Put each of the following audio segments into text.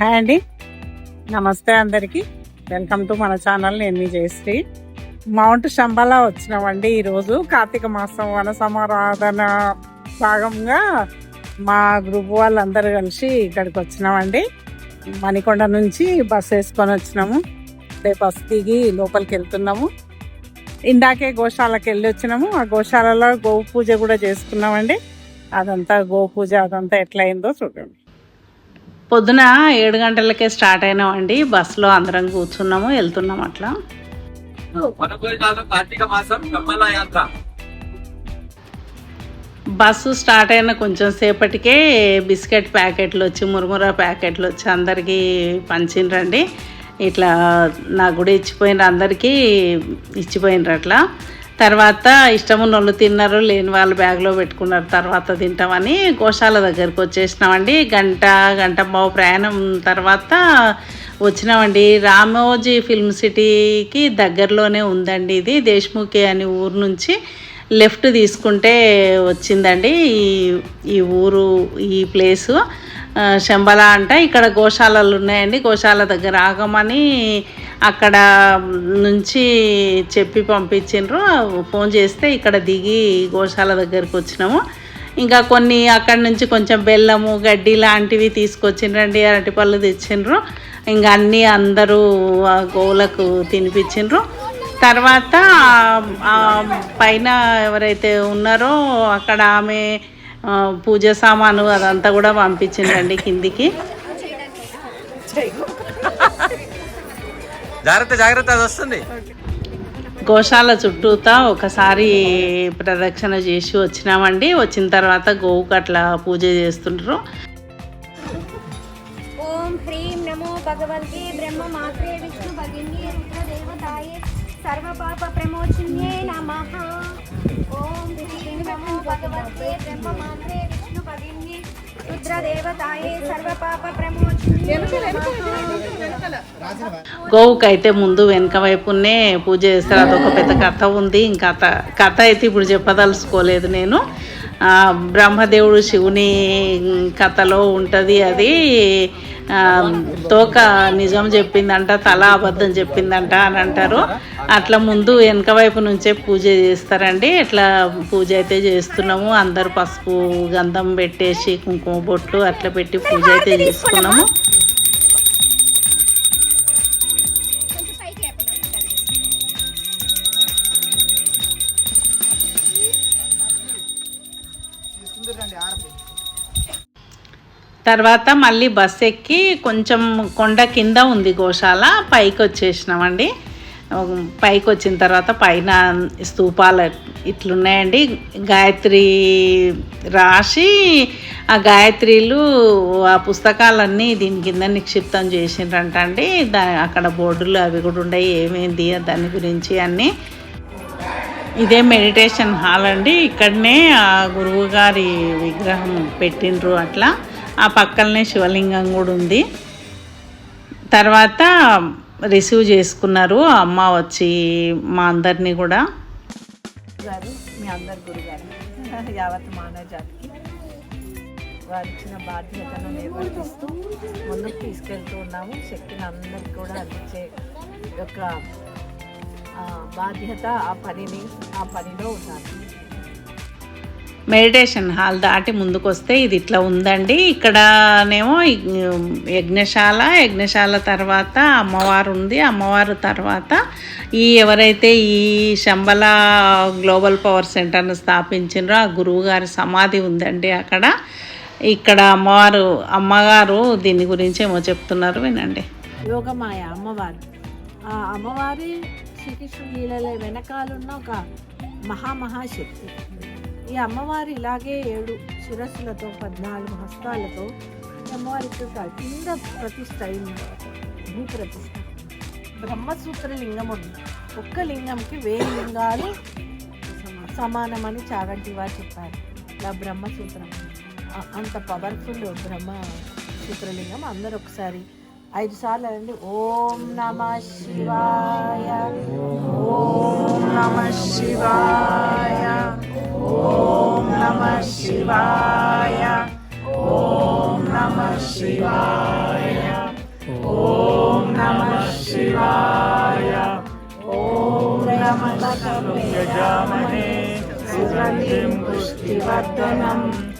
Hi అండి. నమస్తే అందరికీ. వెల్కమ్ టు మన ఛానల్ నేను మీ జయశ్రీ. మౌంట్ శంబలా వచ్చినామండి ఈరోజు. కార్తీక మాసం వన సమారాధన భాగంగా మా గ్రూప్ వాళ్ళందరూ కలిసి ఇక్కడికి వచ్చినామండి. మణికొండ నుంచి బస్సు వేసుకొని వచ్చినాము. రేపు బస్సు దిగి లోపలికి వెళ్తున్నాము. ఇందాకే గోశాలకు వెళ్ళి వచ్చినాము. ఆ గోశాలలో గోవు పూజ కూడా చేసుకున్నామండి. అదంతా గో పూజ అదంతా ఎట్లయిందో చూడండి. పొద్దున ఏడు గంటలకే స్టార్ట్ అయినామండి. బస్సులో అందరం కూర్చున్నాము వెళ్తున్నాం అట్లా. బస్సు స్టార్ట్ అయిన కొంచెం సేపటికే బిస్కెట్ ప్యాకెట్లు వచ్చి మురుముర ప్యాకెట్లు వచ్చి అందరికీ పంచిండ్రండి ఇట్లా నా కూడా ఇచ్చిపోయినారు అందరికీ ఇచ్చిపోయినరు అట్లా తర్వాత ఇష్టమున్న వాళ్ళు తిన్నారు లేని వాళ్ళు బ్యాగ్లో పెట్టుకున్నారు తర్వాత తింటామని గోశాల దగ్గరికి వచ్చేసినామండి. గంట గంట బావు ప్రయాణం తర్వాత వచ్చినామండి. రామోజీ ఫిల్మ్ సిటీకి దగ్గరలోనే ఉందండి ఇది. దేశ్ముఖి అనే ఊరు నుంచి లెఫ్ట్ తీసుకుంటే వచ్చిందండి. ఈ ఈ ఊరు ఈ ప్లేసు. శంబల అంట. ఇక్కడ గోశాలలు ఉన్నాయండి. గోశాల దగ్గర ఆగమని అక్కడ నుంచి చెప్పి పంపించిండ్రు ఫోన్ చేస్తే ఇక్కడ దిగి గోశాల దగ్గరికి వచ్చినాము. ఇంకా కొన్ని అక్కడి నుంచి కొంచెం బెల్లము గడ్డి లాంటివి తీసుకొచ్చిండ్రండి అరటిపళ్ళు తెచ్చిండ్రు. ఇంకా అన్నీ అందరూ ఆ గోవులకు తినిపించిండ్రు. తర్వాత పైన ఎవరైతే ఉన్నారో అక్కడ ఆమె పూజ సామాను అదంతా కూడా పంపించిందండి కిందికి. జాగ్రత్త జాగ్రత్త అది వస్తుంది. గోశాల చుట్టూతా ఒకసారి ప్రదక్షిణ చేసి వచ్చినామండి. వచ్చిన తర్వాత గోవుకు అట్లా పూజ చేస్తుండ్రు. ఓం హ్రీం నమో భగవతే బ్రహ్మ మాత్రే విష్ణు భగిన్యే రుద్రదేవతాయే సర్వపాప ప్రమోచిన్యే నమః. ఓం హ్రీం నమో భగవతే బ్రహ్మ మాత్రే గోవుకి అయితే ముందు వెనక వైపునే పూజ చేస్తారు. అదొక పెద్ద కథ ఉంది. ఇంకా కథ కథ అయితే ఇప్పుడు చెప్పదలుచుకోలేదు నేను. ఆ, బ్రహ్మదేవుడు శివుని కథలో ఉంటుంది అది. తోక నిజం చెప్పిందంట తల అబద్ధం చెప్పిందంట అని అంటారు. అట్లా ముందు వెనక వైపు నుంచే పూజ చేస్తారండి. ఇట్లా పూజ అయితే చేస్తున్నాము. అందరు పసుపు గంధం పెట్టేసి కుంకుమ బొట్లు అట్లా పెట్టి పూజ అయితే చేసుకున్నాము. తర్వాత మళ్ళీ బస్ ఎక్కి కొంచెం కొండ కింద ఉంది గోశాల పైకి వచ్చేసినామండి. పైకి వచ్చిన తర్వాత పైన స్తూపాలు ఇట్లున్నాయండి. గాయత్రి రాసి ఆ గాయత్రిలు ఆ పుస్తకాలన్నీ దీని కింద నిక్షిప్తం చేసిండ్రంట అండి దా అక్కడ బోర్డులు అవి కూడా ఉన్నాయి ఏమేంది దాని గురించి అన్నీ. ఇదే మెడిటేషన్ హాల్ అండి. ఇక్కడనే ఆ గురువు గారి విగ్రహం పెట్టిండ్రు అట్లా. ఆ పక్కనే శివలింగం కూడా ఉంది. తర్వాత రిసీవ్ చేసుకున్నారు అమ్మ వచ్చి మా అందరినీ కూడా. గారు మీ అందరి గురుగారు యావత్ మానవ జాతికి వారు ఇచ్చిన బాధ్యతను నిర్వర్తిస్తూ ముందుకు తీసుకెళ్తూ ఉన్నాము. శక్తిని అందరికి కూడా అందించే యొక్క బాధ్యత ఆ పనిని ఆ పనిలో ఉన్నాను మెడిటేషన్ హాల్ దాటి ముందుకు వస్తే ఇది ఇట్లా ఉందండి. ఇక్కడనేమో యజ్ఞశాల యజ్ఞశాల తర్వాత అమ్మవారు ఉంది. అమ్మవారు తర్వాత ఈ ఎవరైతే ఈ శంబల గ్లోబల్ పవర్ సెంటర్ను స్థాపించారో ఆ గురువు గారి సమాధి ఉందండి అక్కడ. ఇక్కడ అమ్మవారు అమ్మగారు దీని గురించి ఏమో చెప్తున్నారు వినండి. యోగమాయ అమ్మవారు. ఆ అమ్మవారి శ్రీకృష్ణుడి వెనకాలన్న ఒక మహామహాశక్తి. ఈ అమ్మవారు ఇలాగే ఏడు శిరస్సులతో పద్నాలుగు హస్తాలతో ఈ అమ్మవారి కింద ప్రతిష్ట అయింది. భూ ప్రతిష్ట. బ్రహ్మసూత్ర లింగం ఉంది. ఒక్క లింగంకి వేయి లింగాలు సమానమని చాగంటి వారు చెప్పారు. ఇలా బ్రహ్మసూత్రం. అంత పవర్ఫుల్ బ్రహ్మ సూత్రలింగం అందరు ఒకసారి ఐదు సార్లు అండి ఓం నమ శివాయ. ఓం నమ శివాయ. శివాయ. ఓం నమ శివాయ. ఓం నమ శివాయ. ఓం నమ గజామనే సుగంధిం పుష్టివర్ధనం.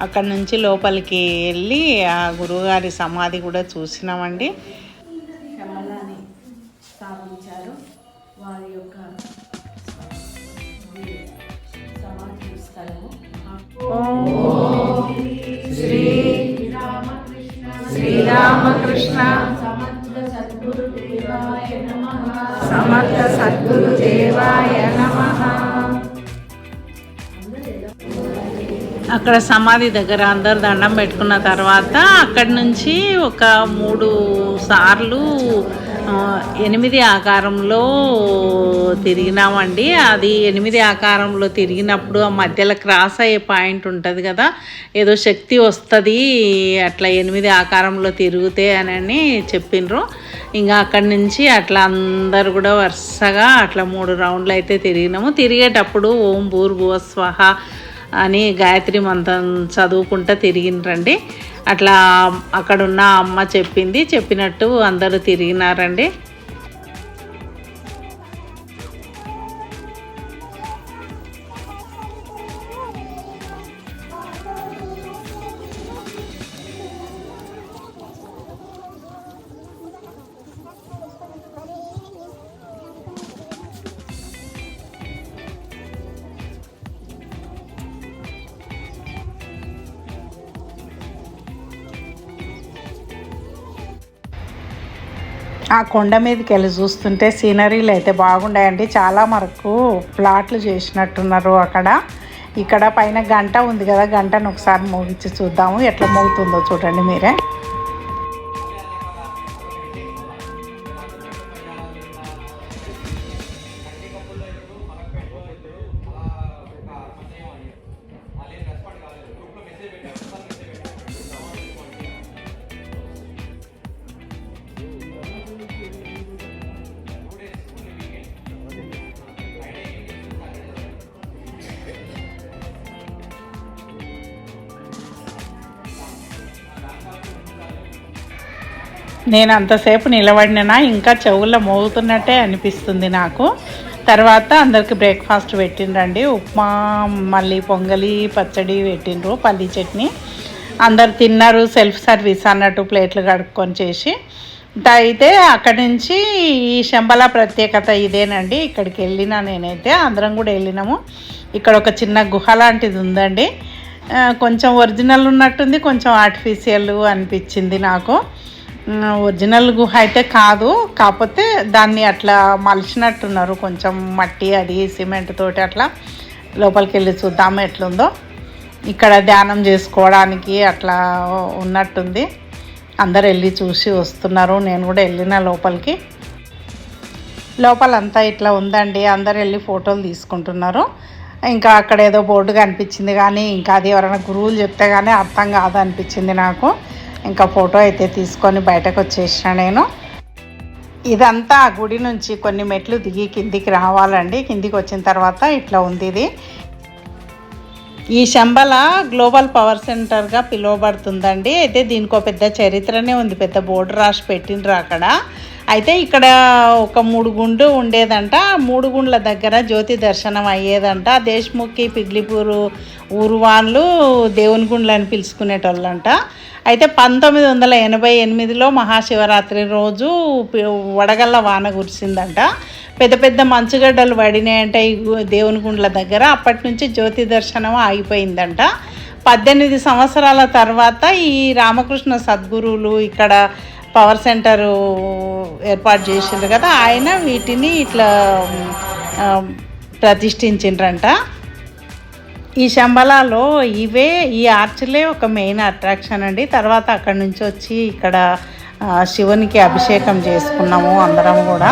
అక్కడ నుంచి లోపలికి వెళ్ళి ఆ గురువుగారి సమాధి కూడా చూసినామండి. వారి యొక్క సమాధి స్థలము. శ్రీరామకృష్ణ. సమర్థ సద్గురు దేవాయ నమః. అక్కడ సమాధి దగ్గర అందరు దండం పెట్టుకున్న తర్వాత అక్కడి నుంచి ఒక మూడు సార్లు ఎనిమిది ఆకారంలో తిరిగినామండి. అది ఎనిమిది ఆకారంలో తిరిగినప్పుడు ఆ మధ్యలో క్రాస్ అయ్యే పాయింట్ ఉంటుంది కదా. ఏదో శక్తి వస్తుంది అట్లా ఎనిమిది ఆకారంలో తిరిగితే అని చెప్పిండ్రు ఇంకా అక్కడి నుంచి అట్లా అందరు కూడా వరుసగా అట్లా మూడు రౌండ్లు అయితే తిరిగినాము. తిరిగేటప్పుడు ఓం భూర్భువ స్వహ అని గాయత్రి మంత్రం చదువుకుంటా తిరిగినరండి. అట్లా అక్కడున్న అమ్మ చెప్పింది చెప్పినట్టు అందరూ తిరిగినారండి. ఆ కొండ మీదకి వెళ్ళి చూస్తుంటే సీనరీలు అయితే బాగున్నాయండి. చాలా మరకు ప్లాట్లు చేసినట్టున్నారు అక్కడ. ఇక్కడ పైన గంట ఉంది కదా గంటను ఒకసారి మోగించి చూద్దాము. ఎట్లా మోగుతుందో చూడండి మీరే. నేను అంతసేపు నిలబడినా ఇంకా చెవుల్లో మోగుతున్నట్టే అనిపిస్తుంది నాకు. తర్వాత అందరికి బ్రేక్ఫాస్ట్ పెట్టిండ్రండి. ఉప్మా మళ్ళీ పొంగలి పచ్చడి పెట్టిండ్రు పల్లి చట్నీ. అందరు తిన్నారు సెల్ఫ్ సర్వీస్ అన్నట్టు ప్లేట్లు కడుక్కొని చేసి. అయితే అక్కడి నుంచి ఈ శంబల ప్రత్యేకత ఇదేనండి. ఇక్కడికి వెళ్ళినా నేనైతే అందరం కూడా వెళ్ళినాము. ఇక్కడ ఒక చిన్న గుహ లాంటిది ఉందండి. కొంచెం ఒరిజినల్ ఉన్నట్టుంది కొంచెం ఆర్టిఫిషియల్ అనిపించింది నాకు. ఒరిజినల్ గుహ అయితే కాదు కాకపోతే దాన్ని అట్లా మలిచినట్టున్నారు. కొంచెం మట్టి అది సిమెంట్ తోటి అట్లా లోపలికి వెళ్ళి చూద్దాము ఎట్లుందో. ఇక్కడ ధ్యానం చేసుకోవడానికి అట్లా ఉన్నట్టుంది. అందరు వెళ్ళి చూసి వస్తున్నారు. నేను కూడా వెళ్ళిన లోపలికి. లోపలంతా ఇట్లా ఉందండి. అందరు వెళ్ళి ఫోటోలు తీసుకుంటున్నారు. ఇంకా అక్కడ ఏదో బోర్డు కనిపించింది కానీ ఇంకా అది ఎవరైనా గురువులు చెప్తే కానీ అర్థం కాదు అనిపించింది నాకు. ఇంకా ఫోటో అయితే తీసుకొని బయటకు వచ్చేసిన నేను. ఇదంతా ఆ గుడి నుంచి కొన్ని మెట్లు దిగి కిందికి రావాలండి. కిందికి వచ్చిన తర్వాత ఇట్లా ఉంది ఇది. ఈ శంబల గ్లోబల్ పవర్ సెంటర్గా పిలువబడుతుందండి. అయితే దీనికి ఒక పెద్ద చరిత్రనే ఉంది. పెద్ద బోర్డు రాసి పెట్టిండ్రు అక్కడ. అయితే ఇక్కడ ఒక మూడు గుండు ఉండేదంట. మూడు గుండ్ల దగ్గర జ్యోతి దర్శనం అయ్యేదంట. దేశ్ముఖి పిగ్లిపూరు ఊరు వాళ్ళు దేవుని గుండ్లు అని పిలుచుకునేటోళ్ళంట. అయితే పంతొమ్మిది వందల ఎనభై ఎనిమిదిలో మహాశివరాత్రి రోజు వడగళ్ళ వాన కురిసిందంట. పెద్ద పెద్ద మంచుగడ్డలు పడినాయంట ఈ దేవుని గుండ్ల దగ్గర. అప్పటి నుంచి జ్యోతి దర్శనం ఆగిపోయిందంట. పద్దెనిమిది సంవత్సరాల తర్వాత ఈ రామకృష్ణ సద్గురువులు ఇక్కడ పవర్ సెంటరు ఏర్పాటు చేసిండ్రు కదా ఆయన వీటిని ఇట్లా ప్రతిష్ఠించిండ్రంట. ఈ శంబలాలో ఇవే ఈ ఆర్చ్లే ఒక మెయిన్ అట్రాక్షన్ అండి. తర్వాత అక్కడి నుంచి వచ్చి ఇక్కడ శివునికి అభిషేకం చేసుకున్నాము అందరం కూడా.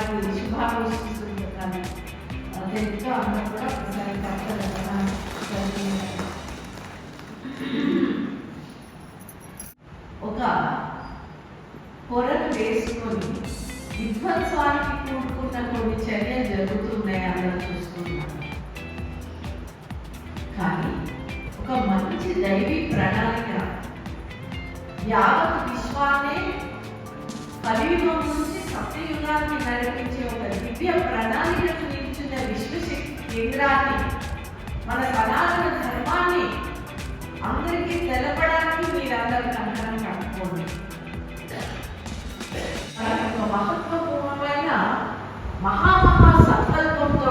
వారికి శుభాకాంక్షలు తెలుగుతో అందరూ కూడా ఒకసారి తప్పకుండా ఒక పొరను వేసుకొని విధ్వంసానికి కూడుకున్న కొన్ని చర్యలు జరుగుతున్నాయి అందరూ చూస్తున్నాం కానీ ఒక మంచి దైవీ ప్రణాళిక యావత్ విశ్వాన్నే పరిణామం నుంచి యుగాన్ని నడిపించే ఒక దివ్య ప్రణాళికకు నిలిచిన విశ్వశక్తి కేంద్రాన్ని మన సనాతన ధర్మాన్ని అందరికీ తెలపడానికి మీరందరూ కంకణం కట్టుకోండి. మన మహత్వపూర్ణమైన మహామహా సంకల్పంతో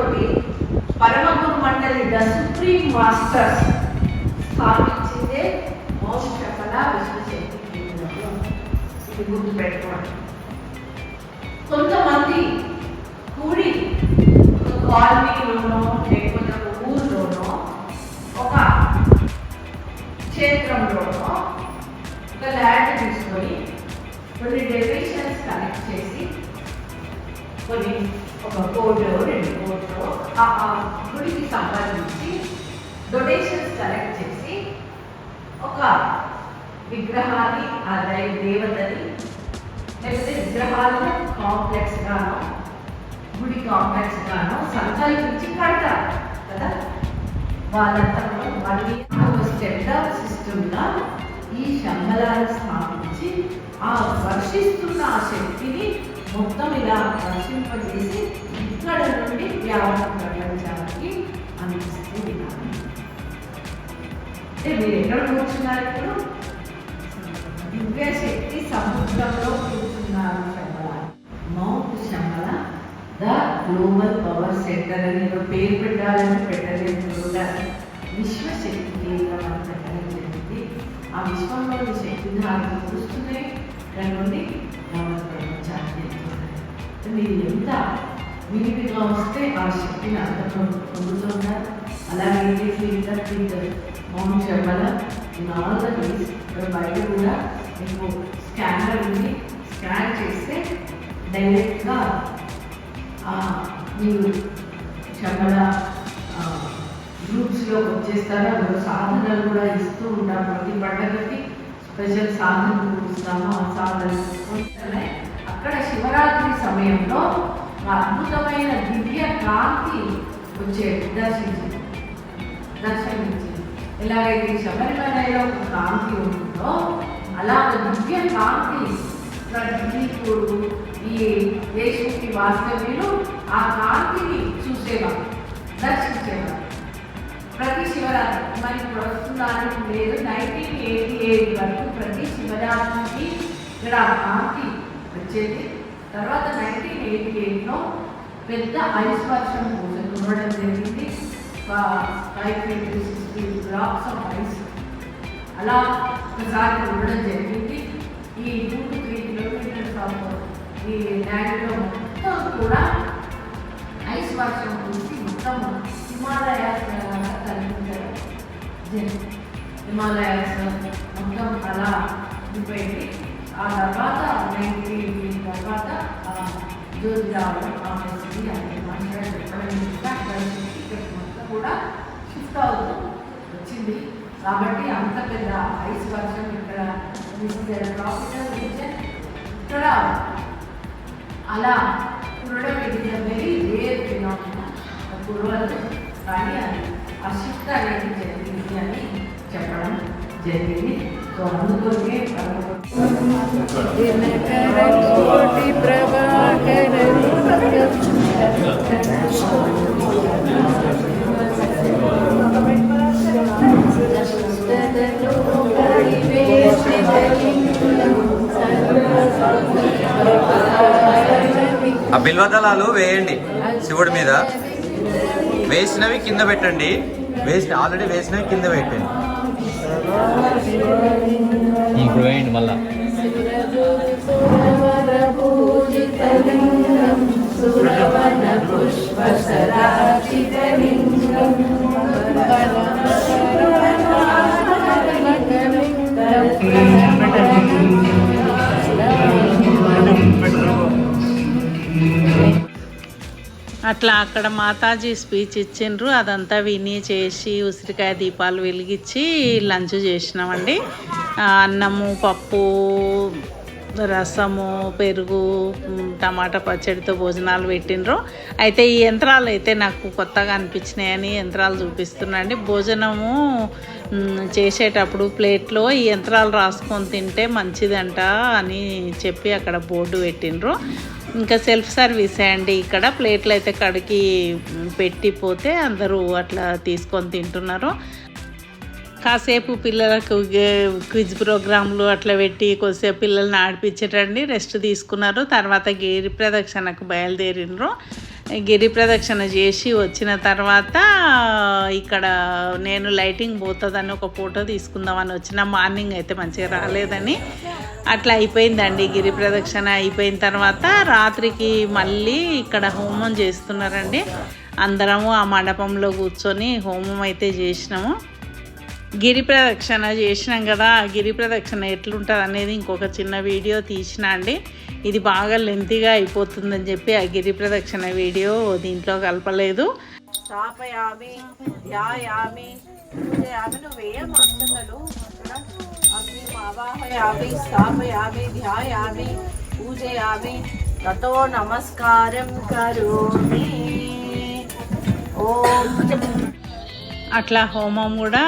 పరమగురు మండలి ద సుప్రీం మాస్టర్స్ స్థాపించిందే మోక్షఫల విశ్వశక్తి కేంద్రం. ఇది గుర్తుపెట్టుకోండి. కొంతమంది కూడి ఒక కాలనీలోనో లేకపోతే ఒక ఊర్లోనో ఒక క్షేత్రంలోనో ఒక ల్యాండ్ తీసుకొని కొన్ని డెకరేషన్స్ కనెక్ట్ చేసి కొన్ని ఒక కోటో రెండు కోటో ఆ గుడికి సంబంధించి డొనేషన్స్ కలెక్ట్ చేసి ఒక విగ్రహాన్ని ఆ దై దేవతని లేకపోతే విగ్రహాలను కాంప్లెక్స్ గాను గుడి కాంప్లెక్స్ గానో సంకల్పించి కడతారు కదా? వాళ్ళంతా కూడా మళ్ళీ స్టెప్ సిస్టమ్గా ఈ శంబలాలు స్థాపించి ఆ వర్షిస్తున్న ఆ శక్తిని మొత్తం ఇలా వర్షింపజేసి ఇక్కడ నుండి వ్యాపారం ప్రకటించడానికి అందిస్తూ ఉన్నారు అంటే మీరు ఎక్కడ కూర్చున్నారు ఇప్పుడు? దివ్యశక్తి సముద్రంలో కూర్చున్నారు Shambala mount Shambala the global power centre అని ఒక పేరు పెట్టాలని పెట్టలేదు కూడా విశ్వశక్తి కేంద్రం అని పెట్టడం జరిగింది ఆ విశ్వంలోని శక్తి నాకు చూస్తున్నాయి దాని నుండి గమన మీరు ఎంత విరివిగా వస్తే ఆ శక్తిని అంత పొందుతున్నారు. అలాగే filter mount Shambala in all నాలుగు బయట కూడా మీకు స్కానర్ ఉంది. స్కాన్ చేస్తే డైరెక్ట్గా మీరు శబల గ్రూప్స్లో వచ్చేస్తారు. అందులో సాధనలు కూడా ఇస్తూ ఉంటాం ప్రతి పండగకి స్పెషల్ సాధనలు ఇస్తాము ఆ సాధనలు అక్కడ శివరాత్రి సమయంలో అద్భుతమైన దివ్య కాంతి వచ్చే దర్శించింది. దర్శనమిచ్చింది ఎలాగైతే శబరిమలలో ఒక కాంతి ఉంటుందో అలా దివ్య కాంతి ప్రతికూడు ఈ దేశముఖి వాస్తవ్యులు ఆ కాంతిని చూసేవారు దర్శించేవారు. ప్రతి శివరాత్రి మరి ప్రస్తుతానికి లేదు నైన్టీన్ ఎయిటీ ఎయిట్ వరకు ప్రతి శివరాత్రికి ఇక్కడ ఆ కాంతి వచ్చేది. తర్వాత నైన్టీన్ ఎయిటీ ఎయిట్లో పెద్ద ఐస్ వర్షం కోసం చూడడం జరిగింది. Five fifty sixty blocks of ice అలా ఒకసారి ఉండడం జరిగింది. ఈ two to three kilometres of ఈ ల్యాండ్లో మొత్తం కూడా ఐస్ వర్షం కురిసి మొత్తం హిమాలయాస్ కనిపించడం జరిగింది. హిమాలయాస్ మొత్తం అలా ఉండిపోయింది. ఆ తర్వాత నైన్టీ తర్వాత జ్యోతి రావడం ఆపేసింది అది మంచిగా ఇక్కడ మొత్తం కూడా షిఫ్ట్ అవుతూ వచ్చింది. కాబట్టి అంత పెద్ద ఐస్ వర్షం ఇక్కడ ట్రాపికల్ రీజన్ ఇక్కడ అలా కురడం ఇది వెరీ రేర్ ఫినామినా కురవదు కానీ అది అశిష్ట అనేది జరిగింది అని చెప్పడం జరిగింది. సో అందుకోసమే ఆ బిల్వదళాలు వేయండి శివుడి మీద. వేసినవి కింద పెట్టండి. వేసిన ఆల్రెడీ వేసినవి కింద పెట్టండి. ఇప్పుడు వేయండి మళ్ళా. అట్లా అక్కడ మాతాజీ స్పీచ్ ఇచ్చిండ్రు. అదంతా విని చేసి ఉసిరికాయ దీపాలు వెలిగించి లంచ్ చేసినామండి. అన్నము పప్పు రసము పెరుగు టమాటా పచ్చడితో భోజనాలు పెట్టిండ్రు. అయితే ఈ యంత్రాలు అయితే నాకు కొత్తగా అనిపించినాయని యంత్రాలు చూపిస్తున్నాండి భోజనము చేసేటప్పుడు ప్లేట్లో ఈ యంత్రాలు రాసుకొని తింటే మంచిదంట అని చెప్పి అక్కడ బోర్డు పెట్టిండ్రు. ఇంకా సెల్ఫ్ సర్వీసే అండి. ఇక్కడ ప్లేట్లు అయితే కడిగి పెట్టిపోతే అందరూ అట్లా తీసుకొని తింటున్నారు. కాసేపు పిల్లలకు క్విజ్ ప్రోగ్రాంలు అట్లా పెట్టి కొద్దిసేపు పిల్లల్ని ఆడిపించటండి రెస్ట్ తీసుకున్నారు. తర్వాత గిరి ప్రదక్షిణకు బయలుదేరినరు. గిరి ప్రదక్షిణ చేసి వచ్చిన తర్వాత ఇక్కడ నేను లైటింగ్ పోతుందని ఒక ఫోటో తీసుకుందామని వచ్చిన. మార్నింగ్ అయితే మంచిగా రాలేదని. అట్లా అయిపోయిందండి గిరి ప్రదక్షిణ అయిపోయిన తర్వాత రాత్రికి మళ్ళీ ఇక్కడ హోమం చేస్తున్నారండి. అందరము ఆ మండపంలో కూర్చొని హోమం అయితే చేసినాము. గిరి ప్రదక్షిణ చేసినాం కదా ఆ గిరి ప్రదక్షిణ ఎట్లుంటుంది అనేది ఇంకొక చిన్న వీడియో తీసిన అండి. ఇది బాగా లెంతీగా అయిపోతుందని చెప్పి ఆ గిరి ప్రదక్షిణ వీడియో దీంట్లో కలపలేదు. స్థాపయామి ధ్యాయామి పూజయామి నువ్వు అక్షతలు అగ్ని ఆవాహయామి స్థాపయామి ధ్యాయామి పూజయామి తతో నమస్కారం కరోమి. అట్లా హోమం కూడా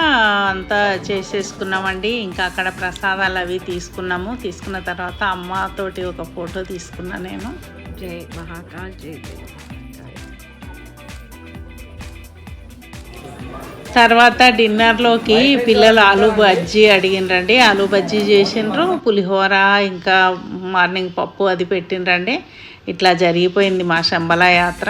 అంతా చేసేసుకున్నామండి. ఇంకా అక్కడ ప్రసాదాలు అవి తీసుకున్నాము. తీసుకున్న తర్వాత అమ్మతోటి ఒక ఫోటో తీసుకున్నా నేను. జై మహాకాల్ జై తర్వాత డిన్నర్లోకి పిల్లలు ఆలు బజ్జీ అడిగినరండి ఆలు బజ్జీ చేసిండ్రు. పులిహోర ఇంకా మార్నింగ్ పప్పు అది పెట్టిండ్రండి. ఇట్లా జరిగిపోయింది మా శంబల యాత్ర.